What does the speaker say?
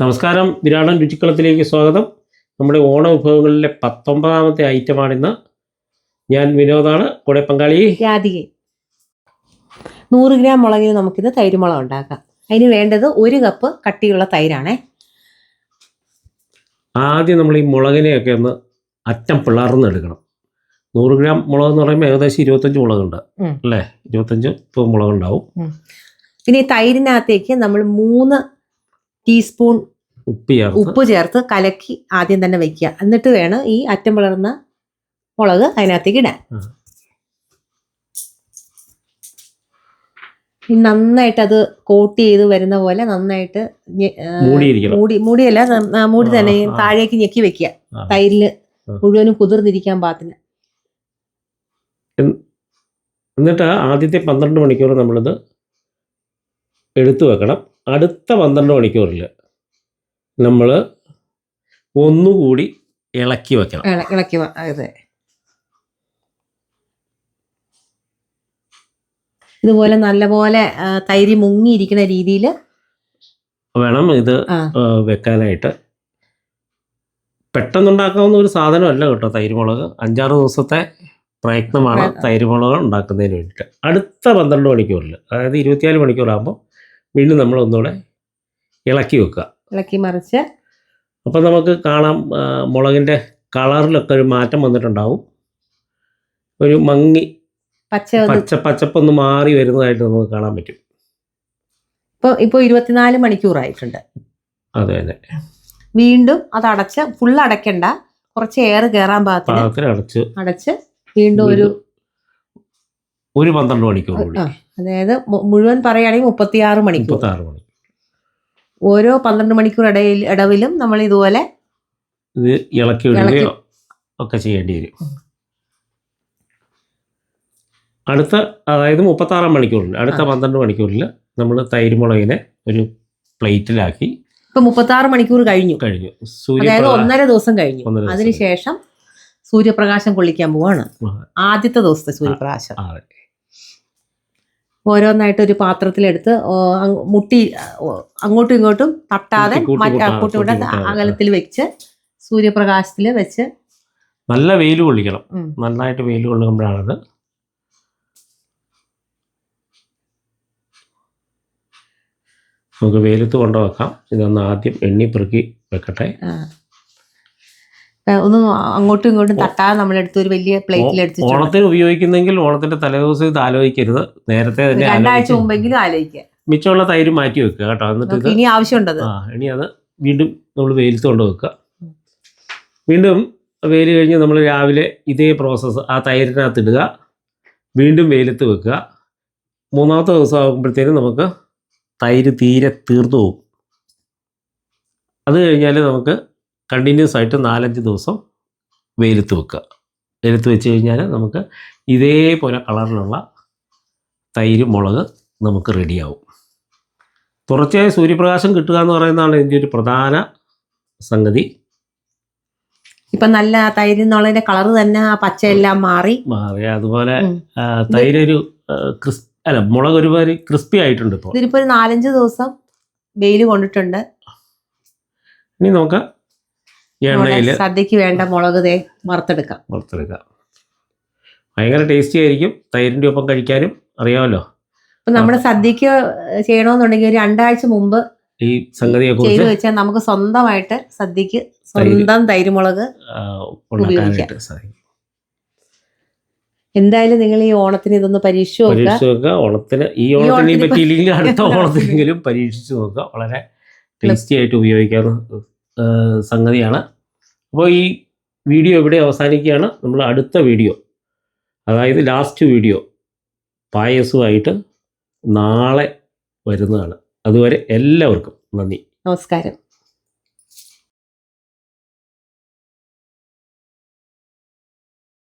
നമസ്കാരം. വിരാടൻ രുചിക്കളത്തിലേക്ക് സ്വാഗതം. നമ്മുടെ ഓണ വിഭവങ്ങളിലെ പത്തൊമ്പതാമത്തെ ഐറ്റമാണിന്ന് ഞാൻ വിനോദാണ്. കൂടെ പങ്കാളി രാധികെ നൂറ് ഗ്രാം മുളകിന് നമുക്കിന്ന് തൈരുമുളക് ഉണ്ടാക്കാം. അതിന് വേണ്ടത് ഒരു കപ്പ് കട്ടിയുള്ള തൈരാണേ. ആദ്യം നമ്മൾ ഈ മുളകിനെയൊക്കെ ഒന്ന് അറ്റം പിളർന്നെടുക്കണം. നൂറ് ഗ്രാം മുളക് എന്ന് പറയുമ്പോൾ ഏകദേശം ഇരുപത്തഞ്ച് മുളകുണ്ട്. ഉണ്ട് അല്ലേ? ഇരുപത്തഞ്ച് മുളകുണ്ടാവും. പിന്നെ ഈ തൈരിനകത്തേക്ക് നമ്മൾ മൂന്ന് ടീസ്പൂൺ ഉപ്പ് ചേർത്ത് ഉപ്പ് ചേർത്ത് കലക്കി ആദ്യം തന്നെ വെക്കുക. എന്നിട്ട് വേണം ഈ അറ്റം പിളർന്ന മുളക് അതിനകത്തേക്ക് ഇടാൻ. നന്നായിട്ട് അത് കോട്ട് ചെയ്ത് വരുന്ന പോലെ നന്നായിട്ട് മൂടി മൂടിയല്ല മൂടി തന്നെ. താഴേക്ക് ഞെക്കി വെക്കുക. തൈരിൽ മുഴുവനും കുതിർന്നിരിക്കാൻ പാത്തിന് എന്നിട്ട് ആദ്യത്തെ പന്ത്രണ്ട് മണിക്കൂർ നമ്മളിത് എടുത്തു വെക്കണം. അടുത്ത പന്ത്രണ്ട് മണിക്കൂറിൽ നമ്മൾ ഒന്നുകൂടി ഇളക്കി വെക്കണം. ഇള- ഇളക്കി അതെ. ഇതുപോലെ നല്ലപോലെ തൈര് മുങ്ങിയിരിക്കുന്ന രീതിയിൽ വേണം ഇത് വെക്കാനായിട്ട്. പെട്ടെന്നുണ്ടാക്കാവുന്ന ഒരു സാധനമല്ല കേട്ടോ തൈരുമുളക്. അഞ്ചാറ് ദിവസത്തെ പ്രയത്നമാണ് തൈര് തൈരുമുളക് ഉണ്ടാക്കുന്നതിന് വേണ്ടിയിട്ട്. അടുത്ത പന്ത്രണ്ട് മണിക്കൂറിൽ അതായത് ഇരുപത്തിനാല് മണിക്കൂറാകുമ്പോൾ വീണ്ടും നമ്മൾ ഒന്നുകൂടെ ഇളക്കി വെക്കുക. ഇളക്കി മറിച്ച്. അപ്പം നമുക്ക് കാണാം മുളകിന്റെ മുളകിന്റെ കളറിലൊക്കെ ഒരു മാറ്റം വന്നിട്ടുണ്ടാവും. ഒരു മങ്ങി പച്ച പച്ച പച്ചപ്പൊന്ന് മാറി വരുന്നതായിട്ട് നമുക്ക് കാണാൻ പറ്റും. ഇപ്പൊ ഇപ്പോൾ ഇരുപത്തിനാല് മണിക്കൂറായിട്ടുണ്ട്. അതെ അതെ. വീണ്ടും അത് അടച്ച് ഫുൾ അടയ്ക്കണ്ട. കുറച്ച് എയർ കയറാൻ പാകത്തിന് പാകത്തിൽ അടച്ച് അടച്ച് വീണ്ടും ഒരു ഒരു പന്ത്രണ്ട് മണിക്കൂർ അതായത് മുഴുവൻ പറയുകയാണെങ്കിൽ മുപ്പത്തിയാറ് മണിക്കൂർ. മുപ്പത്താറ് മണി. ഓരോ പന്ത്രണ്ട് മണിക്കൂർ ഇടയിൽ ഇടവിലും നമ്മൾ ഇതുപോലെ ഇത് ഇളക്കി വിടുകയോ ഒക്കെ ചെയ്യേണ്ടി വരും. അടുത്ത അതായത് മുപ്പത്താറാം മണിക്കൂറിൽ അടുത്ത. പന്ത്രണ്ട് മണിക്കൂറിൽ നമ്മൾ തൈര് മുളകിനെ ഒരു പ്ലേറ്റിലാക്കി. ഇപ്പൊ മുപ്പത്താറ് മണിക്കൂർ കഴിഞ്ഞു. കഴിഞ്ഞു. അതായത് ഒന്നര ദിവസം കഴിഞ്ഞു. അതിനുശേഷം സൂര്യപ്രകാശം കൊള്ളിക്കാൻ പോവാണ്. ആദ്യത്തെ ദിവസത്തെ സൂര്യപ്രകാശം. ഓരോന്നായിട്ട് ഒരു പാത്രത്തിലെടുത്ത് മുട്ടി അങ്ങോട്ടും ഇങ്ങോട്ടും തട്ടാതെ അങ്ങോട്ടും ഇങ്ങോട്ടും അകലത്തിൽ വെച്ച് സൂര്യപ്രകാശത്തിൽ വെച്ച്. നല്ല വെയിൽ കൊള്ളിക്കണം. നന്നായിട്ട് വെയിൽ കൊള്ളുമ്പോഴാണത്. നമുക്ക് വെയിലത്ത് കൊണ്ടുവെക്കാം. ഇതൊന്ന് ആദ്യം എണ്ണി പെറുക്കി വെക്കട്ടെ. ഒന്ന് അങ്ങോട്ടും ഇങ്ങോട്ടും തട്ടാതെ നമ്മളെടുത്ത് ഒരു വലിയ പ്ലേറ്റിൽ എടുത്ത്. ഓണത്തിന് ഉപയോഗിക്കുന്നെങ്കിൽ ഓണത്തിന്റെ തലേദിവസം ഇത് ആലോചിക്കരുത്. നേരത്തെ തന്നെ രണ്ടാഴ്ച മുമ്പെങ്കിലും ആലോചിക്കുക. മിച്ചമുള്ള തൈര് മാറ്റി വെക്കുക കേട്ടോ. എന്നിട്ട് ഇനി ആവശ്യമുണ്ടത്. ആ ഇനി അത് വീണ്ടും നമ്മൾ വെയിലത്ത് കൊണ്ട് വെക്കുക. വീണ്ടും വെയിൽ കഴിഞ്ഞ് നമ്മൾ രാവിലെ ഇതേ പ്രോസസ്സ് ആ തൈരിനകത്ത് ഇടുക. വീണ്ടും വെയിലത്ത് വെക്കുക. മൂന്നാമത്തെ ദിവസം ആകുമ്പോഴത്തേനും നമുക്ക് തൈര് തീരെ തീർന്നു പോകും. അത് കഴിഞ്ഞാൽ നമുക്ക് കണ്ടിന്യൂസ് ആയിട്ട് നാലഞ്ച് ദിവസം വെയിലത്ത് വെക്കുക. വെയിലത്ത് വെച്ച് കഴിഞ്ഞാൽ നമുക്ക് ഇതേപോലെ കളറിലുള്ള തൈര് മുളക് നമുക്ക് റെഡിയാവും തുടർച്ചയായ സൂര്യപ്രകാശം കിട്ടുക എന്ന് പറയുന്നതാണ് ഇതിന്റെ ഒരു പ്രധാന സംഗതി. ഇപ്പൊ നല്ല തൈര് എന്നുള്ളതിന്റെ കളർ തന്നെ ആ പച്ചയെല്ലാം മാറി. മാറി. അതുപോലെ തൈരൊരു ക്രിസ് അല്ല മുളക് ഒരുപാട് ക്രിസ്പി ആയിട്ടുണ്ട് ഇപ്പോൾ ഇതിലിപ്പോ ഒരു നാലഞ്ച് ദിവസം വെയിൽ കൊണ്ടിട്ടുണ്ട്. ഇനി നമുക്ക് എണ്ണയിൽ സദ്യക്ക് വേണ്ട മുളക് തേ വറുത്തെടുക്കാം. വറുത്തെടുക്കാം. ഭയങ്കര ടേസ്റ്റി ആയിരിക്കും. തൈരിന്റെ ഒപ്പം കഴിക്കാനും അറിയാമല്ലോ. അപ്പൊ നമ്മുടെ സദ്യക്ക് ചെയ്യണമെന്നുണ്ടെങ്കിൽ രണ്ടാഴ്ച മുമ്പ് ഈ സംഗതിയെ ചെയ്തു വെച്ചാൽ നമുക്ക് സ്വന്തമായിട്ട് സദ്യക്ക് സ്വന്തം തൈരുമുളക് എന്തായാലും നിങ്ങൾ ഈ ഓണത്തിന് ഇതൊന്ന് പരീക്ഷിച്ചു നോക്കുക. പരീക്ഷിച്ച് നോക്കുക. ഓണത്തിന് ഈ ഓണത്തിന് പറ്റിയില്ലെങ്കിൽ അടുത്ത ഓണത്തിനെങ്കിലും പരീക്ഷിച്ചു നോക്കുക. വളരെ ടേസ്റ്റി ആയിട്ട് ഉപയോഗിക്കാവുന്ന സംഗതിയാണ്. അപ്പോൾ ഈ വീഡിയോ ഇവിടെ അവസാനിക്കുകയാണ്. നമ്മൾ അടുത്ത വീഡിയോ അതായത് ലാസ്റ്റ് വീഡിയോ പായസുമായിട്ട് നാളെ വരുന്നതാണ്. അതുവരെ എല്ലാവർക്കും നന്ദി. നമസ്കാരം.